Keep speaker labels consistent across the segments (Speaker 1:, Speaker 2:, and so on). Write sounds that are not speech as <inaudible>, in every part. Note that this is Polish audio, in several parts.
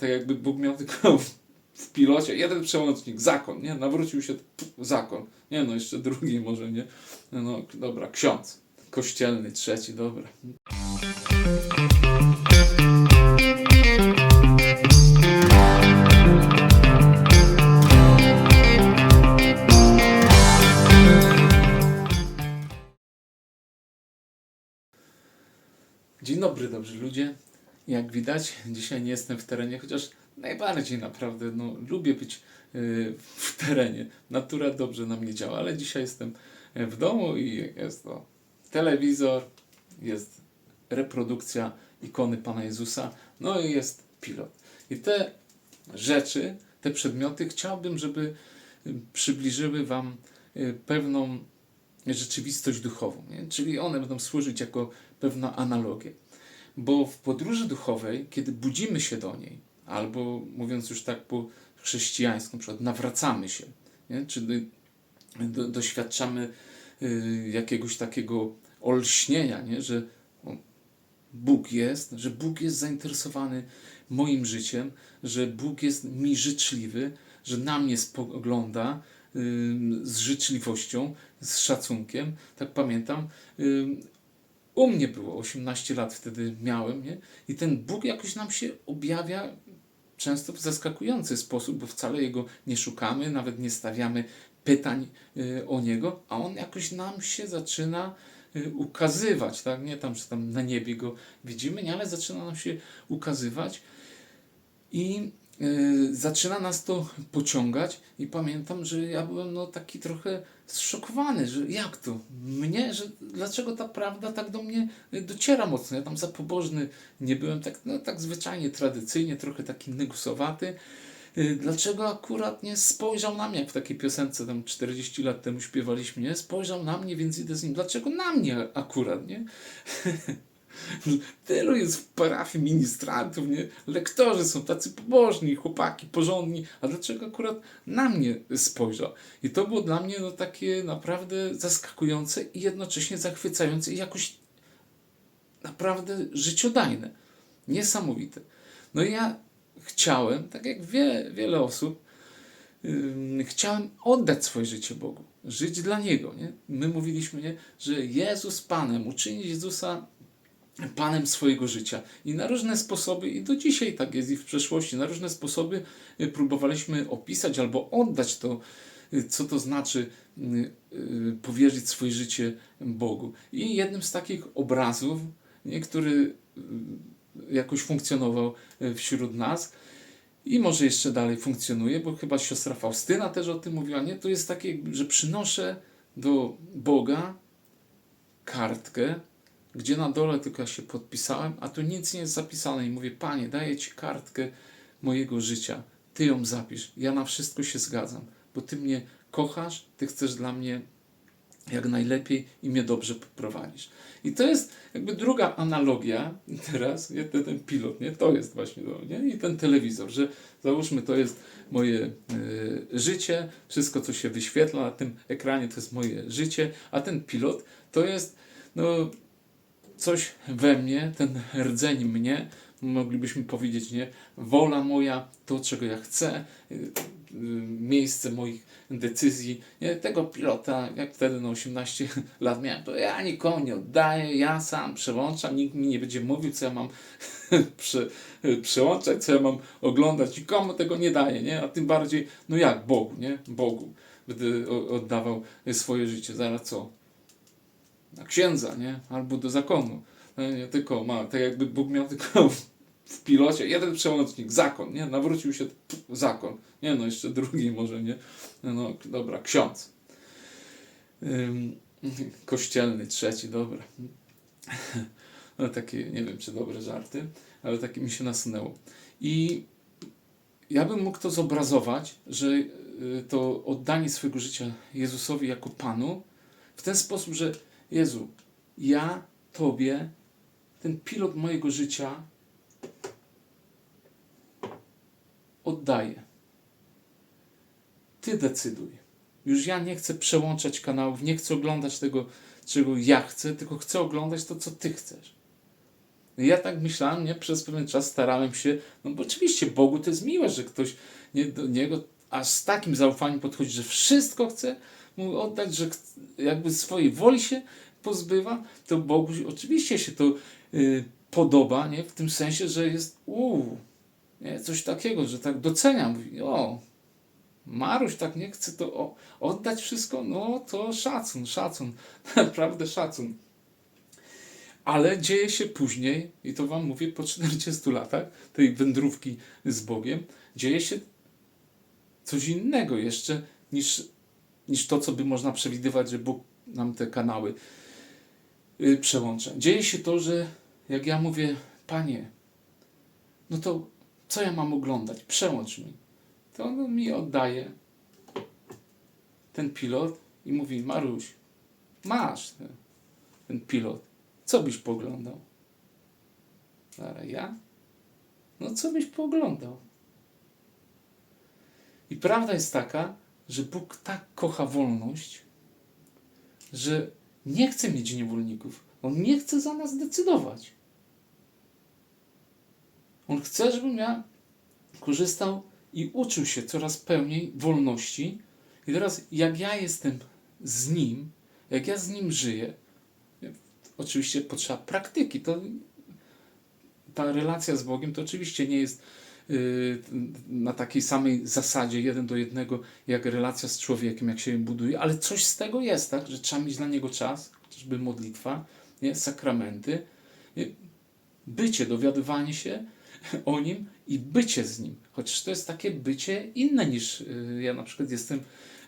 Speaker 1: tak jakby Bóg miał tylko w, w pilocie jeden przełącznik, zakon, nie? Nawrócił się pff, zakon. Nie no, jeszcze drugi może, nie? No, no dobra, ksiądz. Kościelny, trzeci, dobra. Dzień dobry, dobrzy ludzie. Jak widać, <laughs> dzisiaj nie jestem w terenie, chociaż najbardziej naprawdę no, lubię być y, w terenie. Natura dobrze na mnie działa, ale dzisiaj jestem w domu i jest to telewizor, jest reprodukcja ikony Pana Jezusa, no i jest pilot. I te rzeczy, te przedmioty chciałbym, żeby y, przybliżyły Wam y, pewną rzeczywistość duchową. Nie? Czyli one będą służyć jako pewna analogia. Bo w podróży duchowej, kiedy budzimy się do niej, albo mówiąc już tak po chrześcijańsku, na przykład nawracamy się, nie? czy do, do, doświadczamy y, jakiegoś takiego olśnienia, nie? że o, Bóg jest, że Bóg jest zainteresowany moim życiem, że Bóg jest mi życzliwy, że na mnie spogląda y, z życzliwością, z szacunkiem. Tak pamiętam. Y, u mnie było 18 lat wtedy miałem, nie? I ten Bóg jakoś nam się objawia często w zaskakujący sposób, bo wcale Jego nie szukamy, nawet nie stawiamy pytań y, o Niego, a On jakoś nam się zaczyna y, ukazywać, tak? Nie tam, że tam na niebie Go widzimy, nie? Ale zaczyna nam się ukazywać i zaczyna nas to pociągać i pamiętam, że ja byłem no, taki trochę zszokowany, że jak to? Mnie, że dlaczego ta prawda tak do mnie dociera mocno? Ja tam za pobożny nie byłem, tak, no, tak zwyczajnie, tradycyjnie, trochę taki negusowaty. Y, Dlaczego akurat nie spojrzał na mnie, jak w takiej piosence tam 40 lat temu śpiewaliśmy, nie? Spojrzał na mnie, więc idę z nim. Dlaczego na mnie akurat, nie? <laughs> Tylu jest w parafii ministrantów, nie? Lektorzy są tacy pobożni, chłopaki porządni, a dlaczego akurat na mnie spojrzał? I to było dla mnie no, takie naprawdę zaskakujące i jednocześnie zachwycające i jakoś naprawdę życiodajne. Niesamowite. No i ja chciałem, tak jak wie, wiele osób, ym, chciałem oddać swoje życie Bogu, żyć dla Niego. Nie? My mówiliśmy, nie? że Jezus Panem, uczynić Jezusa Panem swojego życia. I na różne sposoby, i do dzisiaj tak jest, i w przeszłości, na różne sposoby y, próbowaliśmy opisać albo oddać to, y, co to znaczy y, powierzyć swoje życie Bogu. I jednym z takich obrazów, który jakoś funkcjonował wśród nas, i może jeszcze dalej funkcjonuje, bo chyba siostra Faustyna też o tym mówiła, nie? To jest takie, że przynoszę do Boga kartkę, gdzie na dole tylko się podpisałem, a tu nic nie jest zapisane i mówię, Panie, daję Ci kartkę mojego życia, Ty ją zapisz, ja na wszystko się zgadzam, bo Ty mnie kochasz, Ty chcesz dla mnie jak najlepiej i mnie dobrze poprowadzisz. I to jest jakby druga analogia teraz, nie, ten, ten pilot, nie? to jest właśnie to, nie? i ten telewizor, że załóżmy to jest moje y, życie, wszystko co się wyświetla na tym ekranie to jest moje życie, a ten pilot to jest no, coś we mnie, ten rdzeń mnie, moglibyśmy powiedzieć, nie, wola moja, to czego ja chcę, y, y, miejsce moich decyzji, nie, tego pilota, jak wtedy na 18 <laughs> lat miałem, to ja nikomu nie oddaję, ja sam przełączam, nikt mi nie będzie mówił, co ja mam <laughs> prze, przełączać, co ja mam oglądać, nikomu tego nie daję, nie, a tym bardziej, no jak, Bogu, nie, Bogu, o- oddawał swoje życie, zaraz co, na księdza, nie? Albo do zakonu. No, nie tylko ma, tak jakby Bóg miał tylko w, w pilocie jeden przełącznik, zakon, nie? Nawrócił się pff, zakon. Nie no, jeszcze drugi może, nie? No, no dobra, ksiądz. Ym, kościelny, trzeci, dobra. <laughs> No takie, nie wiem czy dobre żarty, ale takie mi się nasunęło. I ja bym mógł to zobrazować, że y, to oddanie swojego życia Jezusowi jako Panu w ten sposób, że Jezu, ja Tobie, ten pilot mojego życia, oddaję. Ty decyduj. Już ja nie chcę przełączać kanałów, nie chcę oglądać tego, czego ja chcę, tylko chcę oglądać to, co Ty chcesz. No ja tak myślałem, nie? Przez pewien czas starałem się, no bo oczywiście Bogu to jest miłe, że ktoś nie, do Niego aż z takim zaufaniem podchodzi, że wszystko chce mu oddać, że jakby swojej woli się pozbywa, to Bogu oczywiście się to y, podoba, nie? W tym sensie, że jest uuu, nie? Coś takiego, że tak docenia, mówi, o, Maruś tak nie chce to o, oddać wszystko, no to szacun, szacun, <laughs> naprawdę szacun. Ale dzieje się później, i to Wam mówię po 40 latach tej wędrówki z Bogiem, dzieje się coś innego jeszcze niż, niż to, co by można przewidywać, że Bóg nam te kanały y, przełącza. Dzieje się to, że jak ja mówię, Panie, no to co ja mam oglądać? Przełącz mi. To on mi oddaje ten pilot i mówi, Maruś, masz ten, ten pilot. Co byś poglądał? Zaraz ja? No co byś pooglądał? I prawda jest taka, że Bóg tak kocha wolność, że nie chce mieć niewolników. On nie chce za nas decydować. On chce, żebym ja korzystał i uczył się coraz pełniej wolności. I teraz, jak ja jestem z Nim, jak ja z Nim żyję, oczywiście potrzeba praktyki. To, ta relacja z Bogiem to oczywiście nie jest yy, na takiej samej zasadzie, jeden do jednego, jak relacja z człowiekiem, jak się buduje, ale coś z tego jest, tak? że trzeba mieć dla niego czas, chociażby modlitwa, nie? sakramenty, nie? bycie, dowiadywanie się o nim i bycie z nim. Chociaż to jest takie bycie inne niż yy, ja na przykład jestem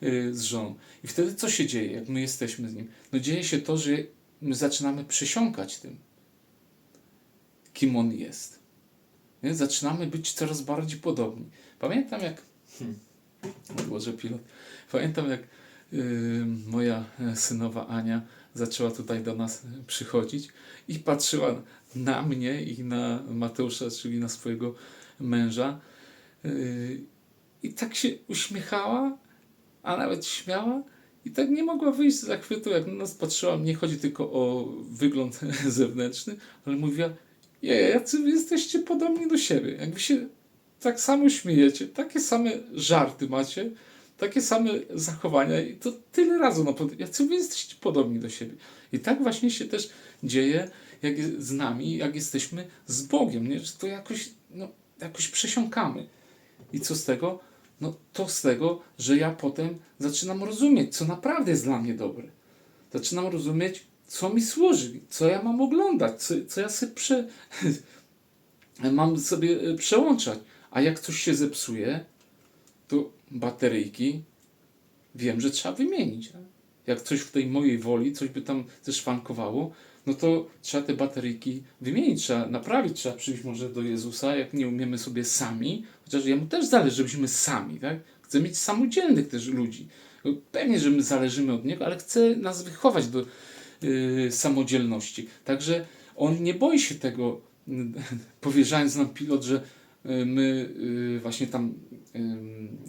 Speaker 1: yy, z żoną. I wtedy co się dzieje, jak my jesteśmy z nim? No dzieje się to, że my zaczynamy przysiąkać tym, kim on jest. Nie? Zaczynamy być coraz bardziej podobni. Pamiętam jak. Hmm, odłożę pilot. Pamiętam jak yy, moja synowa Ania zaczęła tutaj do nas przychodzić i patrzyła na mnie i na Mateusza, czyli na swojego męża. Yy, I tak się uśmiechała, a nawet śmiała. I tak nie mogła wyjść z zachwytu, jak na nas patrzyła. Nie chodzi tylko o wygląd <laughs> zewnętrzny, ale mówiła, jacy wy jesteście podobni do siebie. Jakby się tak samo śmiejecie, takie same żarty macie, takie same zachowania i to tyle razy, no, jacy wy jesteście podobni do siebie. I tak właśnie się też dzieje jak z nami, jak jesteśmy z Bogiem, nie? że to jakoś, no, jakoś przesiąkamy. I co z tego? No to z tego, że ja potem zaczynam rozumieć, co naprawdę jest dla mnie dobre. Zaczynam rozumieć, co mi służy, co ja mam oglądać, co, co ja sobie prze... <laughs> mam sobie e, przełączać. A jak coś się zepsuje, to bateryjki wiem, że trzeba wymienić. Jak coś w tej mojej woli, coś by tam zeszwankowało, no to trzeba te bateryjki wymienić, trzeba naprawić, trzeba przyjść może do Jezusa, jak nie umiemy sobie sami, chociaż jemu też zależy, żebyśmy sami, tak? Chce mieć samodzielnych też ludzi. Pewnie, że my zależymy od Niego, ale chce nas wychować do samodzielności. Także On nie boi się tego, <laughs> powierzając nam pilot, że yy, my yy, właśnie tam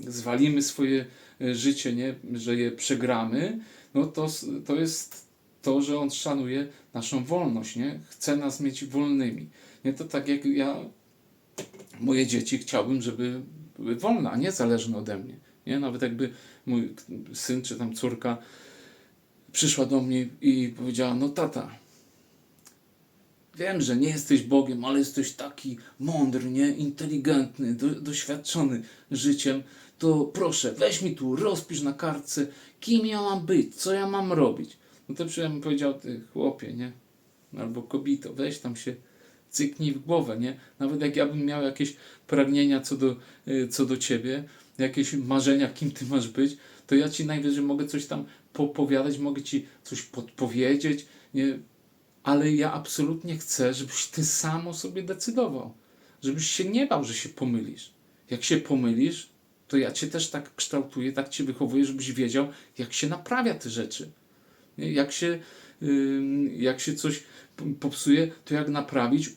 Speaker 1: zwalimy swoje życie, nie? że je przegramy, no to, to jest to, że On szanuje naszą wolność, nie? Chce nas mieć wolnymi. Nie to tak jak ja, moje dzieci chciałbym, żeby były wolne, a nie zależne ode mnie. Nie? Nawet jakby mój syn czy tam córka przyszła do mnie i powiedziała, no tata, wiem, że nie jesteś Bogiem, ale jesteś taki mądry, nie? inteligentny, do, doświadczony życiem, to proszę, weź mi tu, rozpisz na kartce, kim ja mam być, co ja mam robić. No to bym powiedział, ty chłopie, nie? Albo kobito, weź tam się cyknij w głowę, nie? Nawet jak ja bym miał jakieś pragnienia co do, y, co do ciebie, jakieś marzenia, kim ty masz być, to ja ci najwyżej mogę coś tam popowiadać, mogę ci coś podpowiedzieć, nie? ale ja absolutnie chcę, żebyś ty samo sobie decydował. Żebyś się nie bał, że się pomylisz. Jak się pomylisz, to ja cię też tak kształtuję, tak cię wychowuję, żebyś wiedział, jak się naprawia te rzeczy. Nie? Jak się, jak się coś popsuje, to jak naprawić,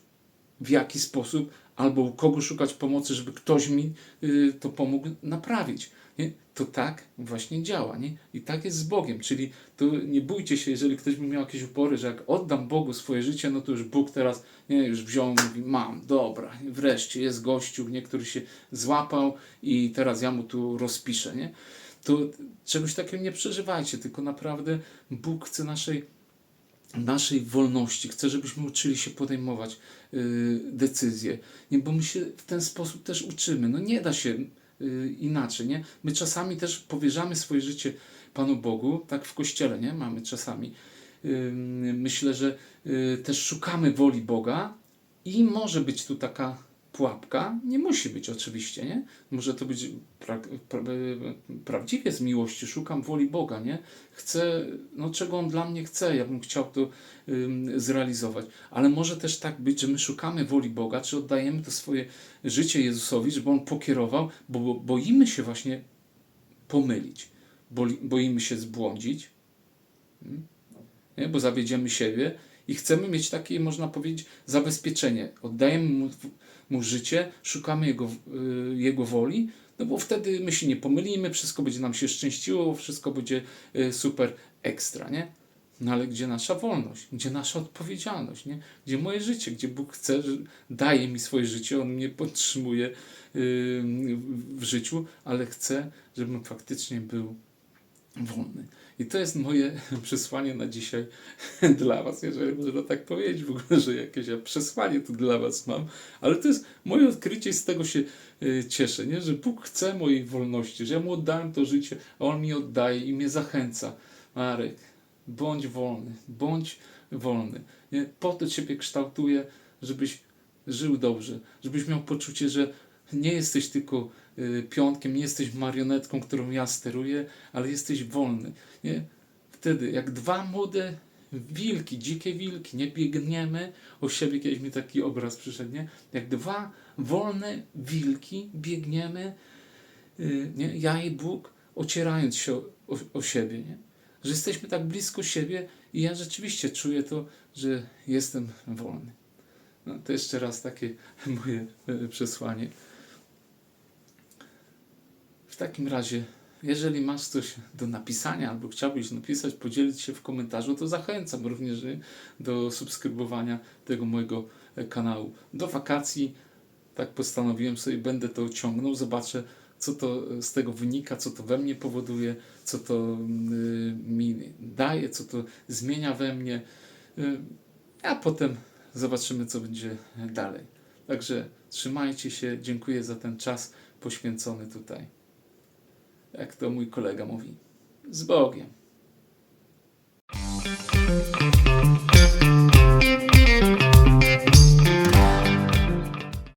Speaker 1: w jaki sposób, albo u kogo szukać pomocy, żeby ktoś mi y, to pomógł naprawić. Nie? To tak właśnie działa. Nie? I tak jest z Bogiem. Czyli to nie bójcie się, jeżeli ktoś by miał jakieś upory, że jak oddam Bogu swoje życie, no to już Bóg teraz nie, już wziął i mówi, mam, dobra, wreszcie jest gościu, nie, który się złapał i teraz ja mu tu rozpiszę. Nie? To czegoś takiego nie przeżywajcie, tylko naprawdę Bóg chce naszej naszej wolności. Chcę, żebyśmy uczyli się podejmować y, decyzje. Nie, bo my się w ten sposób też uczymy. No nie da się y, inaczej, nie? My czasami też powierzamy swoje życie Panu Bogu, tak w Kościele, nie? Mamy czasami. Y, myślę, że y, też szukamy woli Boga i może być tu taka pułapka. Nie musi być oczywiście, nie? Może to być pra, pra, prawdziwie z miłości. Szukam woli Boga, nie? Chcę, no czego On dla mnie chce, ja bym chciał to zrealizować. Ale może też tak być, że my szukamy woli Boga, czy oddajemy to swoje życie Jezusowi, żeby On pokierował, bo, bo boimy się właśnie pomylić. Boli, boimy się zbłądzić, mm, nie? bo zawiedziemy siebie i chcemy mieć takie, można powiedzieć, zabezpieczenie. Oddajemy mu, mu życie, szukamy jego, y, jego woli, no bo wtedy my się nie pomylimy, wszystko będzie nam się szczęściło, wszystko będzie y, super ekstra, nie? No ale gdzie nasza wolność? Gdzie nasza odpowiedzialność, nie? Gdzie moje życie? Gdzie Bóg chce, daje mi swoje życie, On mnie podtrzymuje yy, w życiu, ale chce, żebym faktycznie był wolny. I to jest moje <laughs> przesłanie na dzisiaj <laughs> dla Was, jeżeli można tak powiedzieć w ogóle, że jakieś ja przesłanie tu dla Was mam, ale to jest moje odkrycie i z tego się y, cieszę, nie? że Bóg chce mojej wolności, że ja Mu oddałem to życie, a On mi oddaje i mnie zachęca. Marek, bądź wolny, bądź wolny. Nie? Po to Ciebie kształtuje, żebyś żył dobrze, żebyś miał poczucie, że nie jesteś tylko y, pionkiem, nie jesteś marionetką, którą ja steruję, ale jesteś wolny. Nie? Wtedy, jak dwa młode wilki, dzikie wilki, nie biegniemy o siebie, kiedyś mi taki obraz przyszedł, nie? Jak dwa wolne wilki biegniemy, y, nie? ja i Bóg, ocierając się o, o, o siebie, nie? Że jesteśmy tak blisko siebie i ja rzeczywiście czuję to, że jestem wolny. No, to jeszcze raz takie <laughs> moje y, przesłanie. W takim razie, jeżeli masz coś do napisania albo chciałbyś napisać, podzielić się w komentarzu, to zachęcam również do subskrybowania tego mojego e, kanału. Do wakacji, tak postanowiłem sobie, będę to ciągnął, zobaczę, co to z tego wynika, co to we mnie powoduje, co to y, mi daje, co to zmienia we mnie, y, a potem zobaczymy, co będzie dalej. Także trzymajcie się, dziękuję za ten czas poświęcony tutaj jak to mój kolega mówi, z Bogiem.